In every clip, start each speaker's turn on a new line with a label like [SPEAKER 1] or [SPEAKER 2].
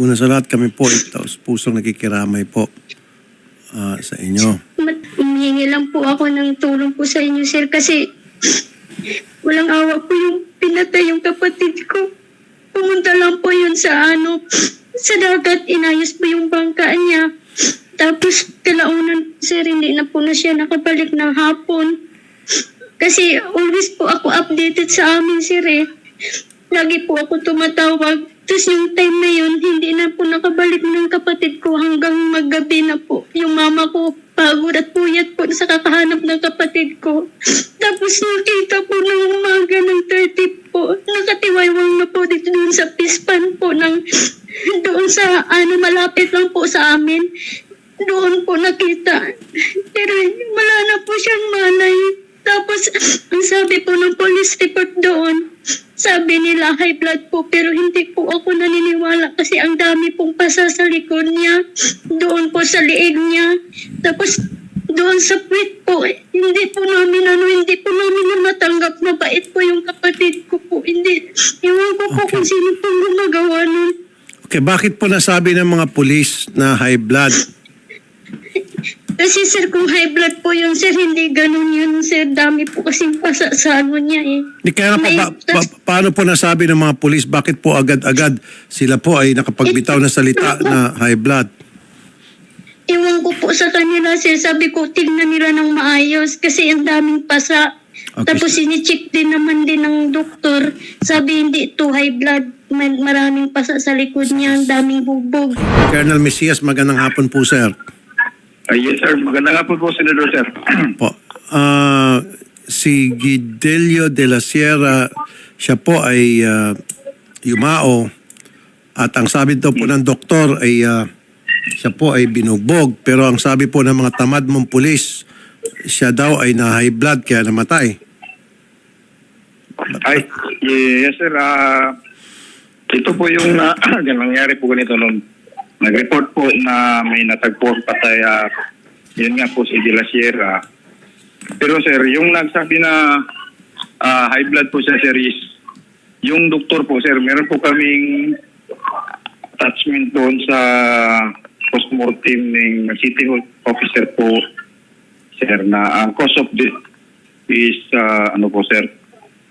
[SPEAKER 1] Una sa lahat kami po, itaos pusong nakikiramay po ah, sa inyo.
[SPEAKER 2] Mat- lang po ako ng tulong po sa inyo, sir, kasi walang awa po yung pinatay yung kapatid ko. Pumunta lang po yun sa ano, sa dagat, inayos po yung bangka niya. Tapos, kalaunan, sir, hindi na po na siya nakabalik ng hapon. Kasi always po ako updated sa amin, sir, eh. Lagi po ako tumatawag. Tapos yung time na yun, hindi na po nakabalik ng kapatid ko hanggang maggabi na po. Yung mama ko, pagod at puyat po sa kakahanap ng kapatid ko. Tapos nakita po ng umaga ng 30 po, nakatiwaywang na po dito doon sa pispan po ng doon sa ano malapit lang po sa amin. Doon po nakita. Pero wala na po siyang malay. Tapos, ang sabi po ng police report doon, sabi nila high blood po pero hindi po ako naniniwala kasi ang dami pong pasa sa likod niya. Doon po sa liig niya. Tapos doon sa puwit po, hindi po namin ano, hindi po namin na matanggap na bait po yung kapatid ko po. Hindi, iwan ko po
[SPEAKER 1] Okay.
[SPEAKER 2] kung sino pong gumagawa nun.
[SPEAKER 1] Okay, bakit po nasabi ng mga pulis na high blood?
[SPEAKER 2] Kasi sir, kung high blood po yun, sir, hindi ganun yun, sir. Dami po kasing pasa sa ano niya eh.
[SPEAKER 1] Di kaya
[SPEAKER 2] May-
[SPEAKER 1] pa- pa- paano po nasabi ng mga pulis, bakit po agad-agad sila po ay nakapagbitaw na salita na high blood?
[SPEAKER 2] Iwan ko po sa kanila, sir. Sabi ko, tingnan nila ng maayos kasi ang daming pasa.
[SPEAKER 1] Okay.
[SPEAKER 2] Tapos sinicheck din naman din ng doktor. Sabi, hindi ito high blood. May maraming pasa sa likod niya. Ang daming bugbog.
[SPEAKER 1] Colonel Mesias, magandang hapon po, sir.
[SPEAKER 3] Ah, yes, sir. Maganda nga po po, Senador, sir.
[SPEAKER 1] Po. Ah, si Gidelio de la Sierra, siya po ay ah, yumao at ang sabi daw po ng doktor ay ah, siya po ay binugbog pero ang sabi po ng mga tamad mong pulis siya daw ay na high blood kaya namatay.
[SPEAKER 3] Ay, yes, sir. Ah, ito po yung uh, nangyari po ganito nung nag-report po na may natagpo ang patay. ah, yun nga po si De La Sierra. Pero sir, yung nagsabi na ah, high blood po siya, sir, is yung doktor po, sir, meron po kaming attachment doon sa postmortem ng city hall officer po, sir, na ang cause of death is, ah, ano po, sir,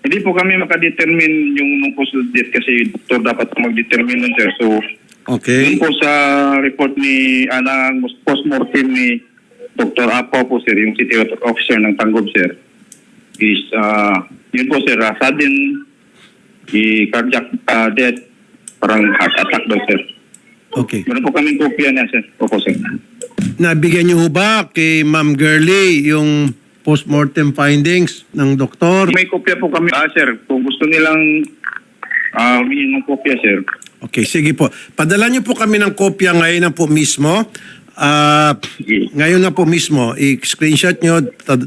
[SPEAKER 3] hindi po kami makadetermine yung nung cause of death kasi doktor dapat mag-determine nun, sir. So,
[SPEAKER 1] Okay?
[SPEAKER 3] yun po sa report ni, anang postmortem ni Dr. Apo po, sir, yung city officer ng Tanggol, sir, is, ah, yun po, sir, uh, sudden i cardiac ah, death, parang heart attack daw, sir.
[SPEAKER 1] Okay.
[SPEAKER 3] Meron po kaming kopya niya, sir. Opo, sir.
[SPEAKER 1] Nabigyan niyo ho ba kay Ma'am Girlie yung postmortem findings ng doktor?
[SPEAKER 3] May kopya po kami, ah, sir. Kung gusto nilang ah, humingi ng kopya, sir.
[SPEAKER 1] Okay, sige po. Padala niyo po kami ng kopya ngayon na po mismo.
[SPEAKER 3] Sige.
[SPEAKER 1] ngayon na po mismo, i-screenshot nyo,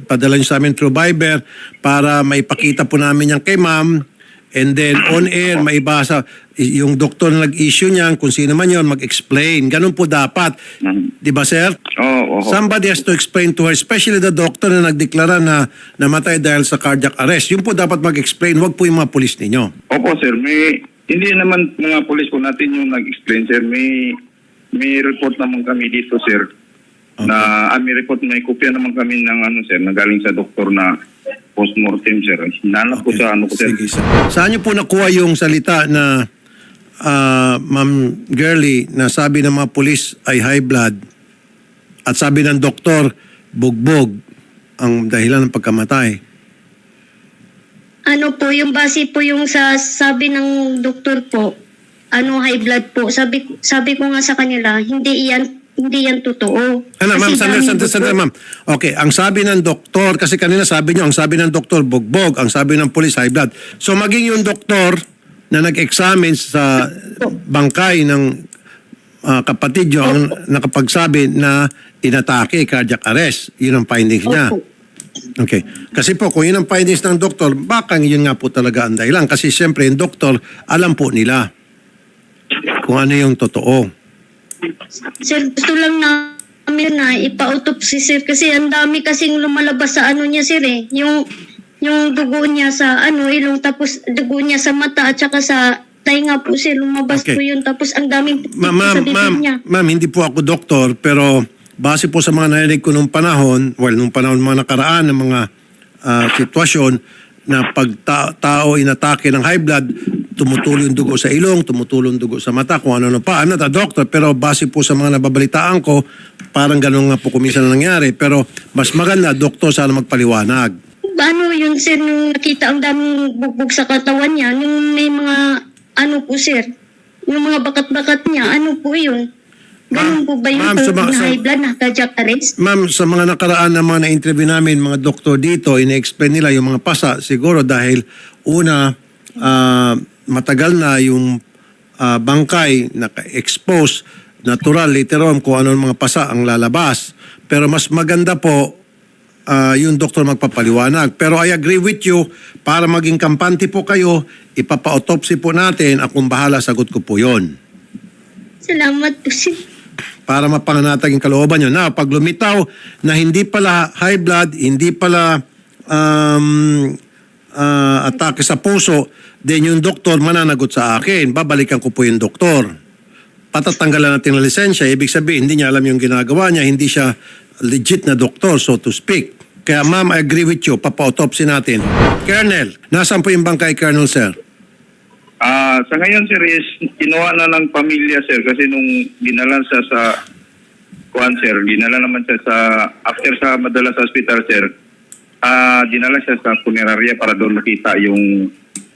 [SPEAKER 1] padala nyo sa amin through Viber para maipakita po namin yan kay ma'am. And then on air, maibasa yung doktor na nag-issue niyan, kung sino man yon mag-explain. Ganun po dapat.
[SPEAKER 3] Mhm.
[SPEAKER 1] Di ba, sir?
[SPEAKER 3] Oo, oo.
[SPEAKER 1] Somebody has to explain to her, especially the doctor na nagdeklara na namatay dahil sa cardiac arrest. Yun po dapat mag-explain, wag po yung mga pulis ninyo.
[SPEAKER 3] Opo, sir. May, hindi naman mga polis po natin yung nag-explain, sir. May, may report naman kami dito, sir.
[SPEAKER 1] Okay.
[SPEAKER 3] Na, ah, may report, may kopya naman kami ng ano, sir, na galing sa doktor na postmortem, sir. Hinanap ko sa ano ko, sir.
[SPEAKER 1] Sige, sir. Saan niyo po nakuha yung salita na ah, Ma'am Girlie na sabi ng mga pulis ay high blood at sabi ng doktor bugbog ang dahilan ng pagkamatay?
[SPEAKER 2] Ano po, yung base po yung sa sabi ng doktor po, ano high blood po. Sabi sabi ko nga sa kanila, hindi yan hindi yan totoo.
[SPEAKER 1] Ano, ma'am, sandali, sandali, sandali, ma'am. Okay, ang sabi ng doktor, kasi kanina sabi niyo, ang sabi ng doktor, bugbog, ang sabi ng pulis, high blood. So, maging yung doktor na nag-examine sa bangkay ng ah, kapatid niyo, ang nakapagsabi na inatake, cardiac arrest. Yun ang findings niya.
[SPEAKER 2] Opo.
[SPEAKER 1] Okay. Kasi po, kung yun ang findings ng doktor, baka yun nga po talaga ang dahilan. Kasi siyempre, yung doktor, alam po nila kung ano yung totoo.
[SPEAKER 2] Sir, gusto lang namin na ipa-autopsy sir kasi ang dami kasing lumalabas sa ano niya sir eh. Yung yung dugo niya sa ano ilong tapos dugo niya sa mata at saka sa tayo nga po sir, lumabas
[SPEAKER 1] Okay.
[SPEAKER 2] po yun. Tapos ang daming
[SPEAKER 1] Ma-
[SPEAKER 2] sa
[SPEAKER 1] ma'am,
[SPEAKER 2] bibig
[SPEAKER 1] ma'am,
[SPEAKER 2] niya.
[SPEAKER 1] ma'am, hindi po ako doktor, pero base po sa mga narinig ko nung panahon, well, nung panahon mga nakaraan ng mga ah, sitwasyon na pag ta- tao inatake ng high blood, tumutulo yung dugo sa ilong, tumutulo yung dugo sa mata, kung ano-ano pa. I'm not a doctor, pero base po sa mga nababalitaan ko, parang ganun nga po kuminsan na nangyari. Pero mas maganda, doktor sana magpaliwanag.
[SPEAKER 2] Ano yun sir, nung nakita ang daming bugbog sa katawan niya, nung may mga, ano po sir, yung mga bakat-bakat niya, ano po yun? Ganun po ba yung
[SPEAKER 1] ma'am, suma-
[SPEAKER 2] na
[SPEAKER 1] sum-
[SPEAKER 2] high blood, na cardiac arrest?
[SPEAKER 1] Ma'am, sa mga nakaraan na mga na-interview namin, mga doktor dito, ine-explain nila yung mga pasa. Siguro dahil una, ah, matagal na yung ah, bangkay naka-expose, natural, later on, kung ano mga pasa ang lalabas. Pero mas maganda po ah, yung doktor magpapaliwanag. Pero I agree with you, para maging kampante po kayo, ipapa-autopsy po natin. Akong bahala, sagot ko po yon
[SPEAKER 2] Salamat po sir.
[SPEAKER 1] Para mapanganatag yung kalooban nyo. Now, pag lumitaw na hindi pala high blood, hindi pala um, ah, atake sa puso, then yung doktor mananagot sa akin. Babalikan ko po yung doktor. Patatanggalan natin ng lisensya. Ibig sabihin, hindi niya alam yung ginagawa niya. Hindi siya legit na doktor, so to speak. Kaya ma'am, I agree with you. Papa-autopsy natin. Colonel, nasaan po yung bangkay, Colonel, sir?
[SPEAKER 3] Ah, sa ngayon sir is kinuha na ng pamilya sir kasi nung dinala siya sa kuan sir, dinala naman siya sa after sa madala sa hospital sir. Ah, dinala siya sa funeraria para doon makita yung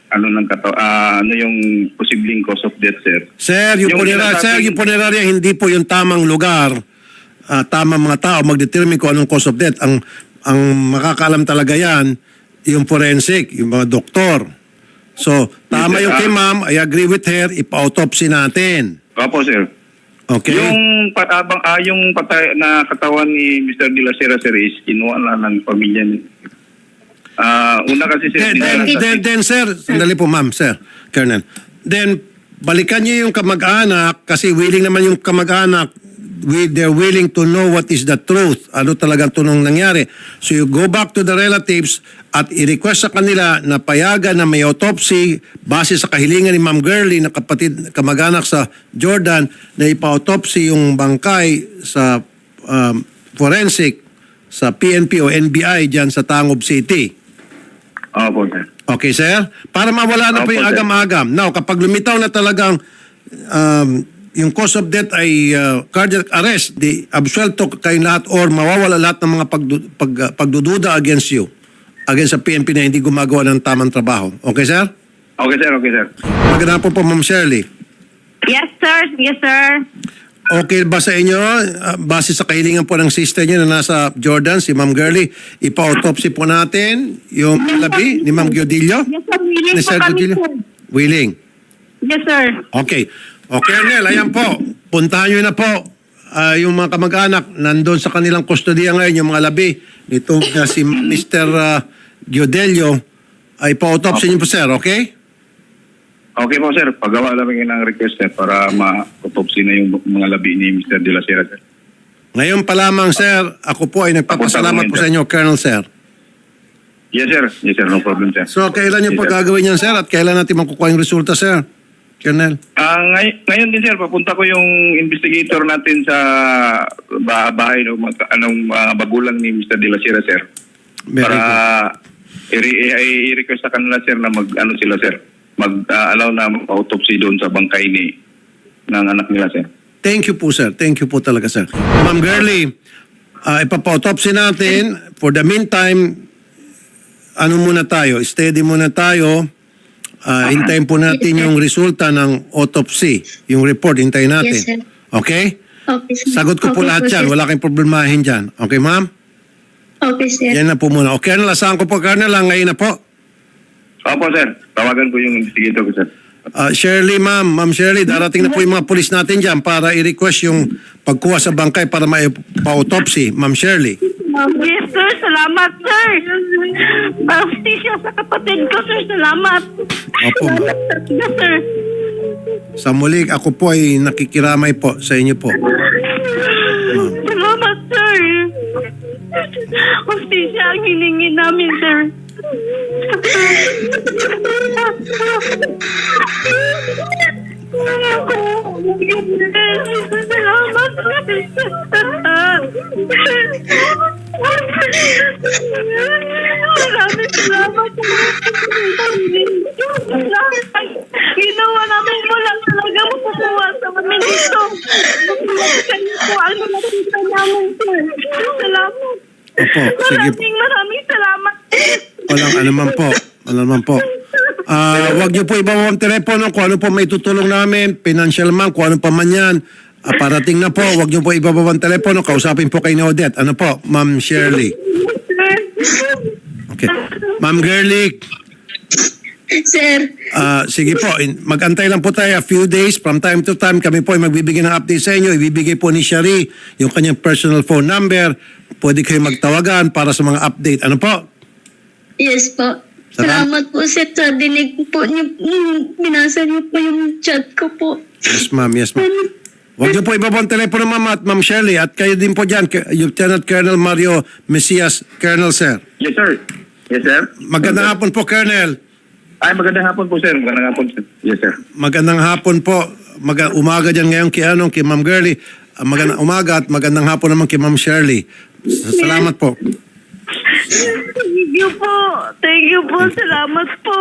[SPEAKER 3] ano ng kato, ah, ano yung posibleng cause of death sir.
[SPEAKER 1] Sir, yung,
[SPEAKER 3] Yung
[SPEAKER 1] punerarya,
[SPEAKER 3] sinasabing-
[SPEAKER 1] sir, yung punerarya hindi po yung tamang lugar, ah, tamang mga tao mag-determine kung anong cause of death. Ang ang makakaalam talaga yan, yung forensic, yung mga doktor. So, tama yung kay ma'am, I agree with her, ipa-autopsy natin.
[SPEAKER 3] Opo sir.
[SPEAKER 1] Okay?
[SPEAKER 3] Yung patabang ah, yung patay na katawan ni Mr. De La Sera sir is kinuha na ng pamilya ni Ah, una kasi sir
[SPEAKER 1] Then, then,
[SPEAKER 3] dinala sa-
[SPEAKER 1] then, then, sir, sandali po ma'am, sir, Colonel. Then, balikan niyo yung kamag-anak kasi willing naman yung kamag-anak we, they're willing to know what is the truth. Ano talagang tunong nangyari. So you go back to the relatives at i-request sa kanila na payagan na may autopsy base sa kahilingan ni Ma'am Gurley na kapatid, kamag-anak sa Jordan na ipa-autopsy yung bangkay sa um, forensic sa PNP o NBI dyan sa Tangob City.
[SPEAKER 3] Opo sir.
[SPEAKER 1] Okay, sir? Para mawala na po
[SPEAKER 3] Opo,
[SPEAKER 1] yung
[SPEAKER 3] sir.
[SPEAKER 1] agam-agam. Now, kapag lumitaw na talagang um, yung cause of death ay uh, cardiac arrest, di absuelto kayong lahat or mawawala lahat ng mga pagdu- pag, uh, pagdududa against you, against sa PNP na hindi gumagawa ng tamang trabaho. Okay, sir?
[SPEAKER 3] Okay sir, okay sir.
[SPEAKER 1] Magandang po po, Ma'am Shirley.
[SPEAKER 4] Yes, sir. Yes, sir.
[SPEAKER 1] Okay ba sa inyo, uh, base sa kahilingan po ng sister niyo na nasa Jordan, si Ma'am Gurley, ipa-autopsy po natin yung labi ni Ma'am Giodillo?
[SPEAKER 4] Yes, sir. Willing
[SPEAKER 1] Ni
[SPEAKER 4] po
[SPEAKER 1] Sir
[SPEAKER 4] kami,
[SPEAKER 1] Giodillo?
[SPEAKER 4] sir.
[SPEAKER 1] Willing.
[SPEAKER 4] Yes, sir.
[SPEAKER 1] Okay. O Colonel, ayan po. Puntahan nyo na po ah, yung mga kamag-anak nandun sa kanilang kustodiya ngayon, yung mga labi. Nito na si Mr. Uh, Giodelio ay pa-autopsy niyo po, sir. Okay?
[SPEAKER 3] Okay po sir, paggawa namin ng request sir para ma-autopsy na yung mga labi ni Mr. De La Sera sir.
[SPEAKER 1] Ngayon pa lamang, sir, ako po ay nagpapasalamat po sa inyo, Colonel, sir.
[SPEAKER 3] Yes sir, yes sir, no problem sir.
[SPEAKER 1] So, kailan niyo
[SPEAKER 3] Yes,
[SPEAKER 1] po
[SPEAKER 3] sir.
[SPEAKER 1] gagawin yan, sir? At kailan natin makukuha yung resulta, sir? Colonel?
[SPEAKER 3] Ah, ngay- ngayon din sir, papunta ko yung investigator natin sa ba- bahay ng mga anong mga bagulang ni Mr. De La Sera sir.
[SPEAKER 1] Very
[SPEAKER 3] para i- i- i-request sa kanila sir na mag ano sila sir, mag-allow na autopsy doon sa bangkay ni ng anak nila sir.
[SPEAKER 1] Thank you po, sir. Thank you po talaga, sir. Ma'am Gurley, uh, ipapa-autopsy natin. For the meantime, ano muna tayo? Steady muna tayo. Uh, hintayin po natin yung resulta ng autopsy. Yung report, hintayin natin.
[SPEAKER 2] Yes, sir.
[SPEAKER 1] Okay?
[SPEAKER 2] Okay, sir.
[SPEAKER 1] Sagot ko po
[SPEAKER 2] Okay
[SPEAKER 1] lahat yan.
[SPEAKER 2] sir.
[SPEAKER 1] Wala kayong problemahin dyan. Okay, ma'am?
[SPEAKER 2] Okay, sir.
[SPEAKER 1] Yan na po muna. Okay, Colonel, asahan ko po, Colonel, ah, ngayon na po.
[SPEAKER 3] Opo sir, tawagan ko yung investigator ko sir.
[SPEAKER 1] Uh, Shirley, ma'am, ma'am Shirley, darating na po yung mga pulis natin dyan para i-request yung pagkuha sa bangkay para ma-autopsy. Ma'am Shirley.
[SPEAKER 4] Yes, sir. Salamat, sir. Pastisya sa kapatid ko, sir. Salamat.
[SPEAKER 1] Opo, ma'am.
[SPEAKER 4] Yes, sir.
[SPEAKER 1] Sa muli, ako po ay nakikiramay po sa inyo po.
[SPEAKER 4] Salamat, sir. Pastisya ang hiningi namin, sir. Salamat. Maraming salamat. Ginawa namin wala talaga makukuha sa amin ito. Kaya po ang nakita namin, sir. Salamat.
[SPEAKER 1] Opo, sige po.
[SPEAKER 4] Maraming maraming salamat.
[SPEAKER 1] Walang anuman po. Anuman po. Ah, wag niyo po ibaba ang telepono kung ano po may tutulong namin, financial man, kung ano pa man yan. Ah, parating na po, wag niyo po ibaba ang telepono, kausapin po kay ni Odette. Ano po, Ma'am Shirley? Okay. Ma'am Gerlich,
[SPEAKER 2] Sir,
[SPEAKER 1] ah, sige po, in- mag-antay lang po tayo a few days. From time to time, kami po ay magbibigay ng update sa inyo. Ibibigay po ni Shari yung kanyang personal phone number. Pwede kayo magtawagan para sa mga update. Ano po?
[SPEAKER 2] yes po.
[SPEAKER 1] Salamat.
[SPEAKER 2] Salamat po, sir, sa dinig po niyo. mm, Binasa niyo po yung chat ko po.
[SPEAKER 1] Yes, ma'am. Yes, ma'am. Huwag niyo po ibaba ang telepono, ma'am, at ma'am Shirley. At kayo din po dyan, Lieutenant Colonel Mario Mesias, Colonel, sir.
[SPEAKER 3] Yes, sir. Yes, sir.
[SPEAKER 1] Magandang hapon po, Colonel.
[SPEAKER 3] Ay, magandang hapon po, sir. Magandang hapon, sir. Yes, sir.
[SPEAKER 1] Magandang hapon po. Maga, umaga dyan ngayon kay, ano, kay Ma'am Girlie. Ah, Magandang umaga at magandang hapon naman kay Ma'am Shirley. S- Salamat po.
[SPEAKER 4] Thank you po. Thank you po. Salamat po.